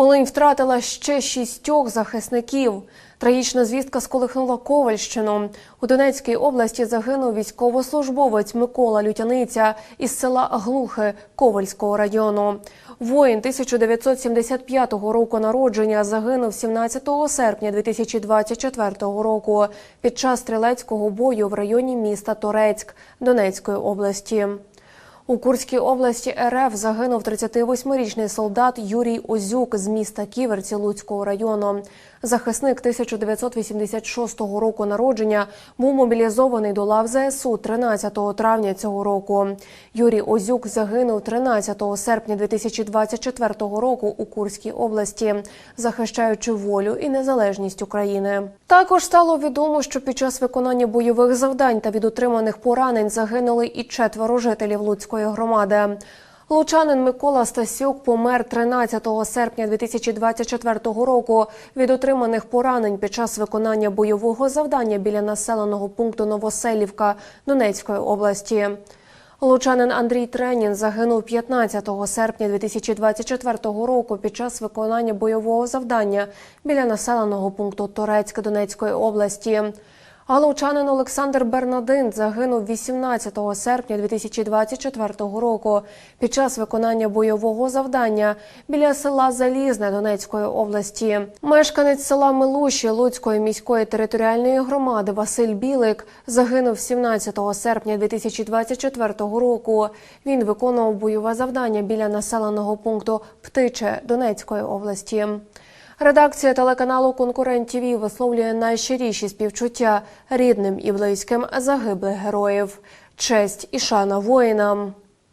Волинь втратила ще шістьох захисників. Трагічна звістка сколихнула Ковальщину. У Донецькій області загинув військовослужбовець Микола Лютяниця із села Глухи Ковальського району. Воїн 1975 року народження загинув 17 серпня 2024 року під час стрілецького бою в районі міста Торецьк Донецької області. У Курській області РФ загинув 38-річний солдат Юрій Озюк з міста Ківерці Луцького району. Захисник 1986 року народження був мобілізований до лав ЗСУ 13 травня цього року. Юрій Озюк загинув 13 серпня 2024 року у Курській області, захищаючи волю і незалежність України. Також стало відомо, що під час виконання бойових завдань та від отриманих поранень загинули і четверо жителів Луцької громади. Лучанин Микола Стасюк помер 13 серпня 2024 року від отриманих поранень під час виконання бойового завдання біля населеного пункту Новоселівка Донецької області. Лучанин Андрій Тренін загинув 15 серпня 2024 року під час виконання бойового завдання біля населеного пункту Торецьк Донецької області. А Олександр Бернадин загинув 18 серпня 2024 року під час виконання бойового завдання біля села Залізне Донецької області. Мешканець села Милуші Луцької міської територіальної громади Василь Білик загинув 17 серпня 2024 року. Він виконував бойове завдання біля населеного пункту Птиче Донецької області. Редакція телеканалу Конкурент ТІВІ висловлює найщиріші співчуття рідним і близьким загиблих героїв. Честь і шана воїнам.